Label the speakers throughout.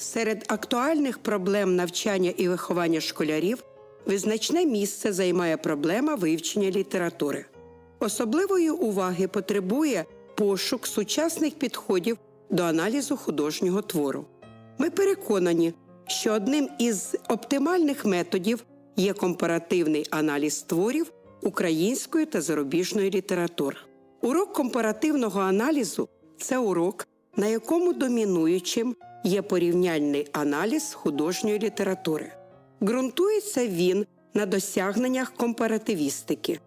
Speaker 1: Серед актуальних проблем навчання і виховання школярів визначне місце займає проблема вивчення літератури. Особливої уваги потребує пошук сучасних підходів до аналізу художнього твору. Ми переконані, що одним із оптимальних методів є компаративний аналіз творів української та зарубіжної літератур. Урок компаративного аналізу це урок, на якому домінуючим є порівняльний аналіз художньої літератури. Ґрунтується він на досягненнях компаративістики.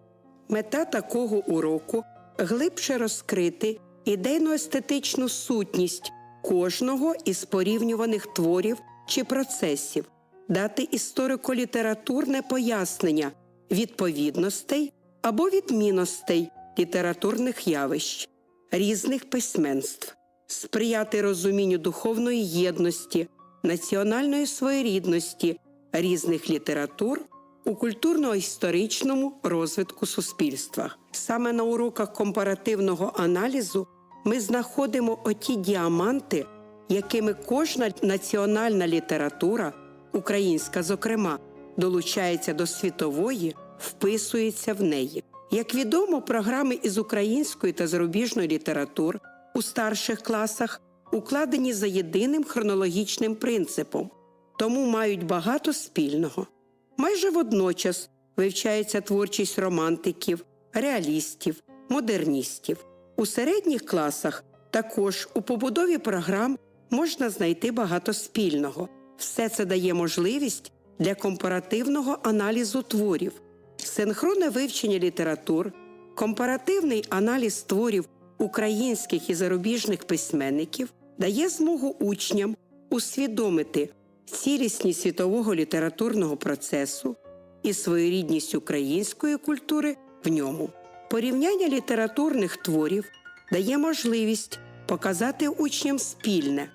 Speaker 1: Мета такого уроку глибше розкрити ідейно-естетичну сутність кожного із порівнюваних творів чи процесів, дати історико-літературне пояснення відповідностей або відмінностей літературних явищ, різних письменств, сприяти розумінню духовної єдності, національної своєрідності різних літератур у культурно-історичному розвитку суспільства. Саме на уроках компаративного аналізу ми знаходимо оті діаманти, якими кожна національна література, українська зокрема, долучається до світової, вписується в неї. Як відомо, програми із української та зарубіжної літератур у старших класах укладені за єдиним хронологічним принципом, тому мають багато спільного. Майже водночас вивчається творчість романтиків, реалістів, модерністів. У середніх класах також у побудові програм можна знайти багато спільного. Все це дає можливість для компаративного аналізу творів, синхронне вивчення літератур, компаративний аналіз творів українських і зарубіжних письменників дає змогу учням усвідомити цілісність світового літературного процесу і своєрідність української культури в ньому. Порівняння літературних творів дає можливість показати учням спільне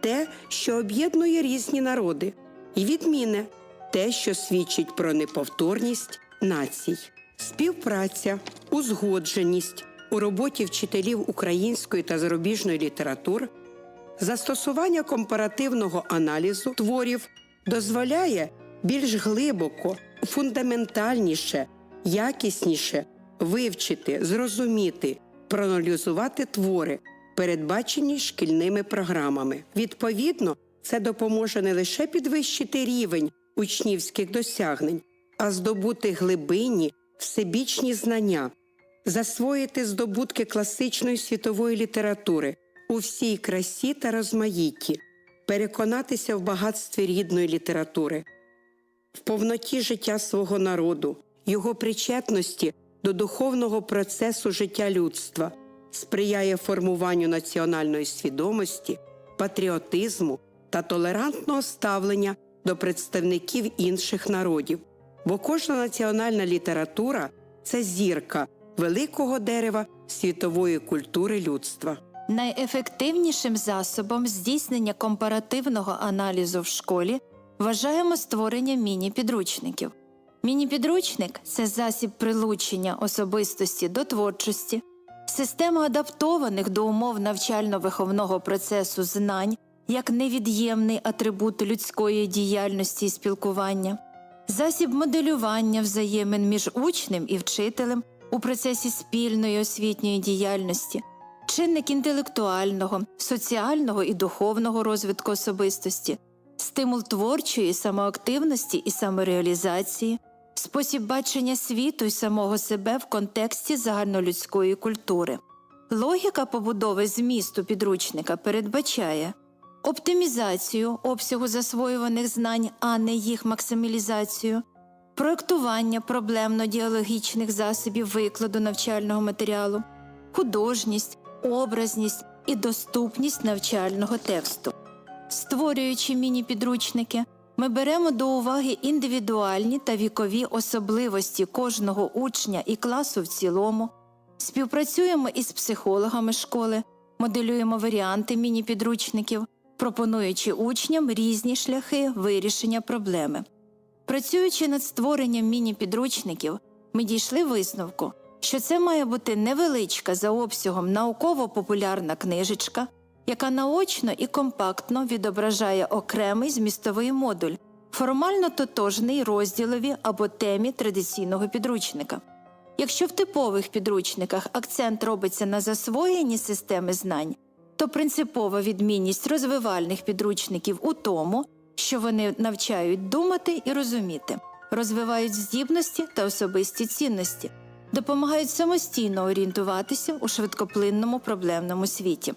Speaker 1: те, що об'єднує різні народи, і відміне те, що свідчить про неповторність націй, співпраця, узгодженість у роботі вчителів української та зарубіжної літератур, застосування компаративного аналізу творів дозволяє більш глибоко, фундаментальніше, якісніше вивчити, зрозуміти, проаналізувати твори, передбачені шкільними програмами. Відповідно, це допоможе не лише підвищити рівень учнівських досягнень, а здобути глибинні, всебічні знання, засвоїти здобутки класичної світової літератури у всій красі та розмаїтті, переконатися в багатстві рідної літератури, в повноті життя свого народу, його причетності до духовного процесу життя людства, сприяє формуванню національної свідомості, патріотизму та толерантного ставлення до представників інших народів, бо кожна національна література це зірка великого дерева світової культури людства.
Speaker 2: Найефективнішим засобом здійснення компаративного аналізу в школі вважаємо створення міні-підручників. Міні-підручник це засіб прилучення особистості до творчості, система адаптованих до умов навчально-виховного процесу знань як невід'ємний атрибут людської діяльності і спілкування, засіб моделювання взаємин між учнем і вчителем у процесі спільної освітньої діяльності, чинник інтелектуального, соціального і духовного розвитку особистості, стимул творчої самоактивності і самореалізації, спосіб бачення світу і самого себе в контексті загальнолюдської культури. Логіка побудови змісту підручника передбачає оптимізацію обсягу засвоюваних знань, а не їх максималізацію, проектування проблемно-діалогічних засобів викладу навчального матеріалу, художність, образність і доступність навчального тексту. Створюючи міні-підручники, ми беремо до уваги індивідуальні та вікові особливості кожного учня і класу в цілому, співпрацюємо із психологами школи, моделюємо варіанти міні-підручників, пропонуючи учням різні шляхи вирішення проблеми. Працюючи над створенням міні-підручників, ми дійшли висновку, що це має бути невеличка за обсягом науково-популярна книжечка, яка наочно і компактно відображає окремий змістовий модуль, формально тотожний розділові або темі традиційного підручника. Якщо в типових підручниках акцент робиться на засвоєнні системи знань, то принципова відмінність розвивальних підручників у тому, що вони навчають думати і розуміти, розвивають здібності та особисті цінності, допомагають самостійно орієнтуватися у швидкоплинному проблемному світі.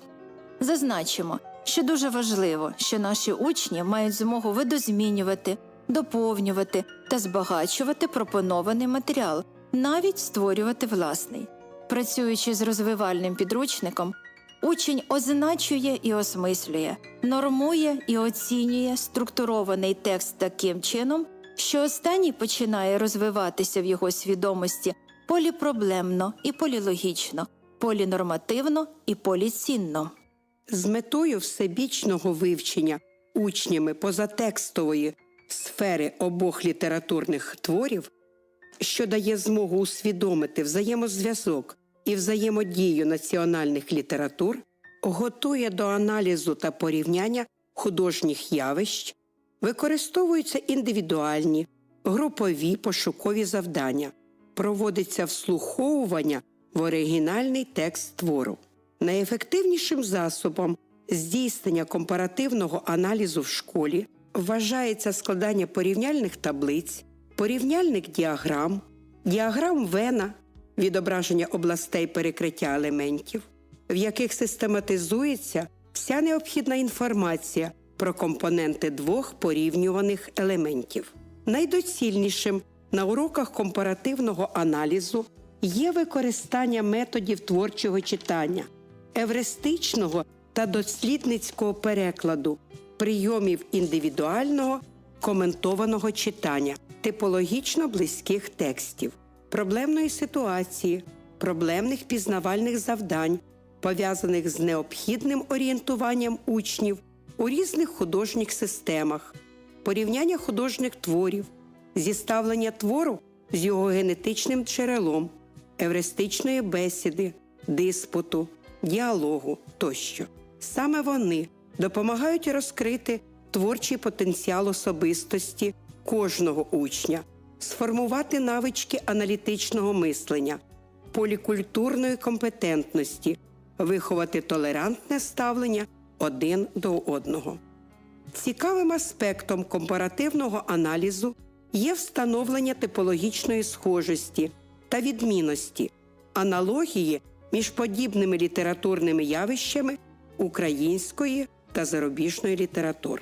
Speaker 2: Зазначимо, що дуже важливо, що наші учні мають змогу видозмінювати, доповнювати та збагачувати пропонований матеріал, навіть створювати власний. Працюючи з розвивальним підручником, учень означує і осмислює, нормує і оцінює структурований текст таким чином, що останній починає розвиватися в його свідомості поліпроблемно і полілогічно, полінормативно і поліцінно.
Speaker 1: З метою всебічного вивчення учнями позатекстової сфери обох літературних творів, що дає змогу усвідомити взаємозв'язок і взаємодію національних літератур, готує до аналізу та порівняння художніх явищ, використовуються індивідуальні, групові пошукові завдання, проводиться вслуховування в оригінальний текст твору. Найефективнішим засобом здійснення компаративного аналізу в школі вважається складання порівняльних таблиць, порівняльних діаграм, діаграм Вена, відображення областей перекриття елементів, в яких систематизується вся необхідна інформація про компоненти двох порівнюваних елементів. Найдоцільнішим на уроках компаративного аналізу є використання методів творчого читання, евристичного та дослідницького перекладу, прийомів індивідуального коментованого читання, типологічно близьких текстів, проблемної ситуації, проблемних пізнавальних завдань, пов'язаних з необхідним орієнтуванням учнів у різних художніх системах, порівняння художніх творів, зіставлення твору з його генетичним джерелом, евристичної бесіди, диспуту, діалогу тощо. Саме вони допомагають розкрити творчий потенціал особистості кожного учня, сформувати навички аналітичного мислення, полікультурної компетентності, виховати толерантне ставлення один до одного. Цікавим аспектом компаративного аналізу є встановлення типологічної схожості та відмінності, аналогії між подібними літературними явищами української та зарубіжної літератур.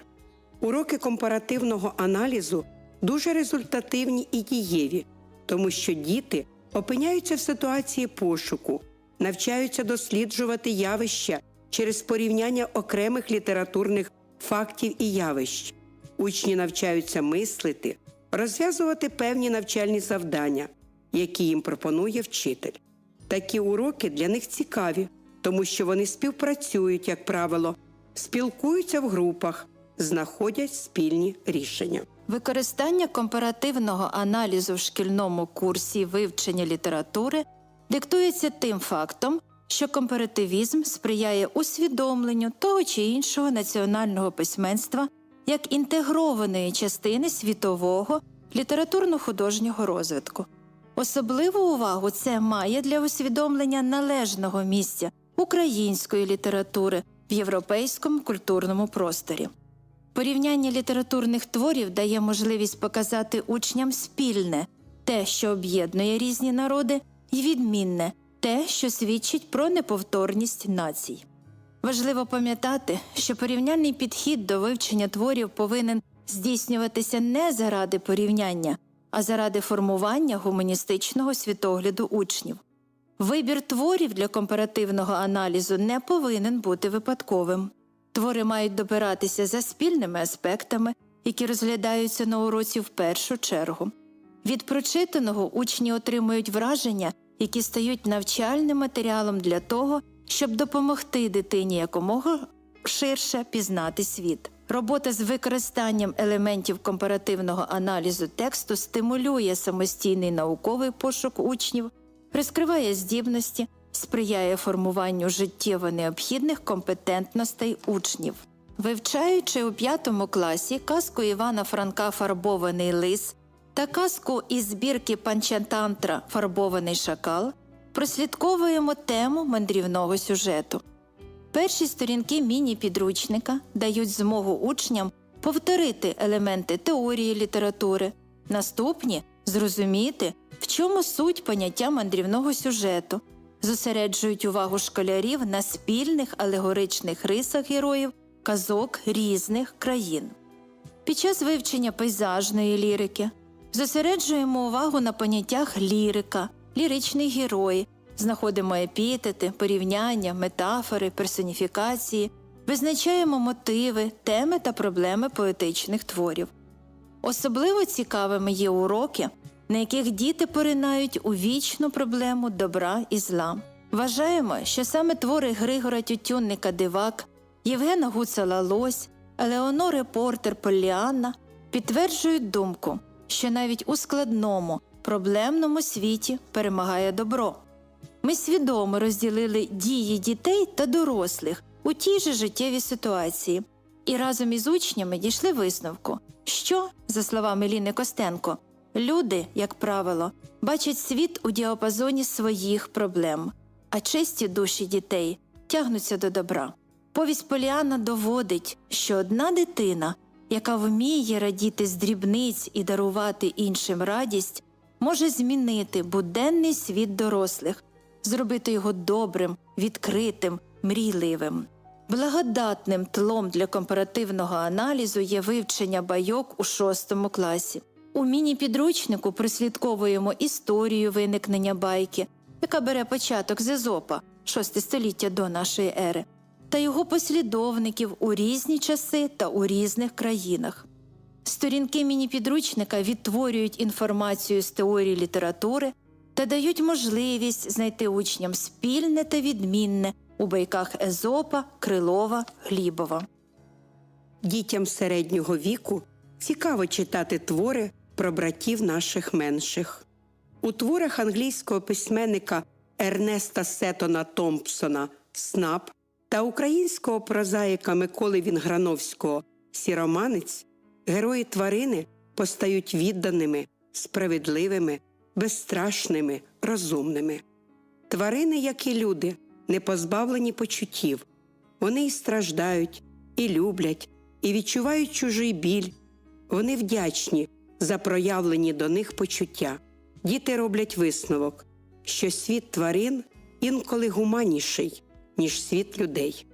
Speaker 1: Уроки компаративного аналізу дуже результативні і дієві, тому що діти опиняються в ситуації пошуку, навчаються досліджувати явища через порівняння окремих літературних фактів і явищ. Учні навчаються мислити, розв'язувати певні навчальні завдання, які їм пропонує вчитель. Такі уроки для них цікаві, тому що вони співпрацюють, як правило, спілкуються в групах, знаходять спільні рішення.
Speaker 2: Використання компаративного аналізу в шкільному курсі вивчення літератури диктується тим фактом, що компаративізм сприяє усвідомленню того чи іншого національного письменства як інтегрованої частини світового літературно-художнього розвитку. Особливу увагу це має для усвідомлення належного місця української літератури в європейському культурному просторі. Порівняння літературних творів дає можливість показати учням спільне те, що об'єднує різні народи, і відмінне те, що свідчить про неповторність націй. Важливо пам'ятати, що порівняльний підхід до вивчення творів повинен здійснюватися не заради порівняння, а заради формування гуманістичного світогляду учнів. Вибір творів для компаративного аналізу не повинен бути випадковим. Твори мають добиратися за спільними аспектами, які розглядаються на уроці в першу чергу. Від прочитаного учні отримують враження, які стають навчальним матеріалом для того, щоб допомогти дитині якомога ширше пізнати світ. Робота з використанням елементів компаративного аналізу тексту стимулює самостійний науковий пошук учнів, розкриває здібності, сприяє формуванню життєво необхідних компетентностей учнів. Вивчаючи у п'ятому класі казку Івана Франка Фарбований лис та казку із збірки Панчатантра Фарбований шакал, прослідковуємо тему мандрівного сюжету. Перші сторінки міні-підручника дають змогу учням повторити елементи теорії літератури, наступні зрозуміти, в чому суть поняття мандрівного сюжету, зосереджують увагу школярів на спільних алегоричних рисах героїв казок різних країн. Під час вивчення пейзажної лірики зосереджуємо увагу на поняттях лірика, ліричний герой, знаходимо епітети, порівняння, метафори, персоніфікації, визначаємо мотиви, теми та проблеми поетичних творів. Особливо цікавими є уроки, на яких діти поринають у вічну проблему добра і зла. Вважаємо, що саме твори Григора Тютюнника Дивак, Євгена Гуцела Лось, Елеонори Портер Поліанна підтверджують думку, що навіть у складному, проблемному світі перемагає добро. Ми свідомо розділили дії дітей та дорослих у тій же життєвій ситуації і разом із учнями дійшли висновку, що, за словами Ліни Костенко, люди, як правило, бачать світ у діапазоні своїх проблем, а чисті душі дітей тягнуться до добра. Повість Поліана доводить, що одна дитина, яка вміє радіти з дрібниць і дарувати іншим радість, може змінити буденний світ дорослих, зробити його добрим, відкритим, мрійливим. Благодатним тлом для компаративного аналізу є вивчення байок у шостому класі. У міні-підручнику прослідковуємо історію виникнення байки, яка бере початок з Езопа, шосте століття до нашої ери, та його послідовників у різні часи та у різних країнах. Сторінки міні-підручника відтворюють інформацію з теорії літератури та дають можливість знайти учням спільне та відмінне у байках Езопа, Крилова, Глібова.
Speaker 1: Дітям середнього віку цікаво читати твори про братів наших менших. У творах англійського письменника Ернеста Сетона Томпсона Снап та українського прозаїка Миколи Вінграновського Сіроманець герої тварини постають відданими, справедливими, безстрашними, розумними. Тварини, як і люди, не позбавлені почуттів. Вони і страждають, і люблять, і відчувають чужий біль. Вони вдячні за проявлені до них почуття. Діти роблять висновок, що світ тварин інколи гуманніший, ніж світ людей.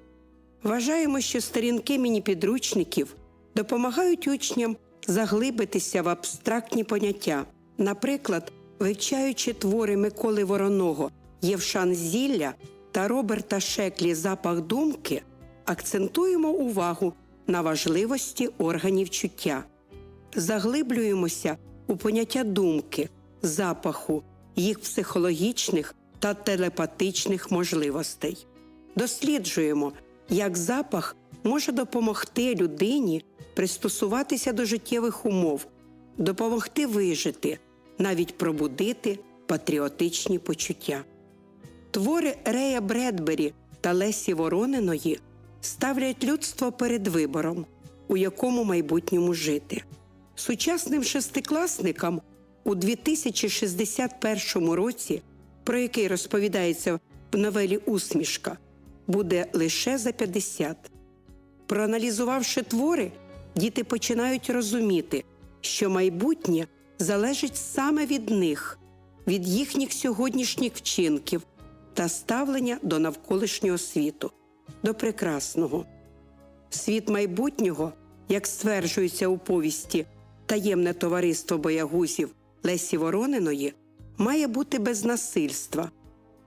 Speaker 1: Вважаємо, що сторінки міні-підручників допомагають учням заглибитися в абстрактні поняття, наприклад, вивчаючи твори Миколи Вороного Євшан Зілля та Роберта Шеклі Запах думки, акцентуємо увагу на важливості органів чуття, заглиблюємося у поняття думки, запаху, їх психологічних та телепатичних можливостей. Досліджуємо, як запах може допомогти людині пристосуватися до життєвих умов, допомогти вижити, навіть пробудити патріотичні почуття. Твори Рея Бредбері та Лесі Ворониної ставлять людство перед вибором, у якому майбутньому жити. Сучасним шестикласникам у 2061 році, про який розповідається в новелі Усмішка, буде лише за 50. Проаналізувавши твори, діти починають розуміти, що майбутнє залежить саме від них, від їхніх сьогоднішніх вчинків та ставлення до навколишнього світу, до прекрасного. Світ майбутнього, як стверджується у повісті Таємне товариство боягузів Лесі Ворониної, має бути без насильства,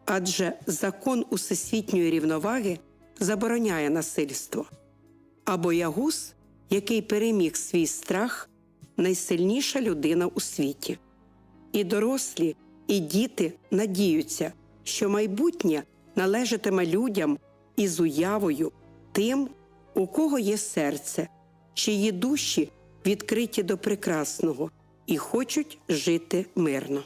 Speaker 1: адже закон усесвітньої рівноваги забороняє насильство. А боягуз, який переміг свій страх, найсильніша людина у світі. І дорослі, і діти надіються, що майбутнє належатиме людям із уявою тим, у кого є серце, чиї душі відкриті до прекрасного і хочуть жити мирно.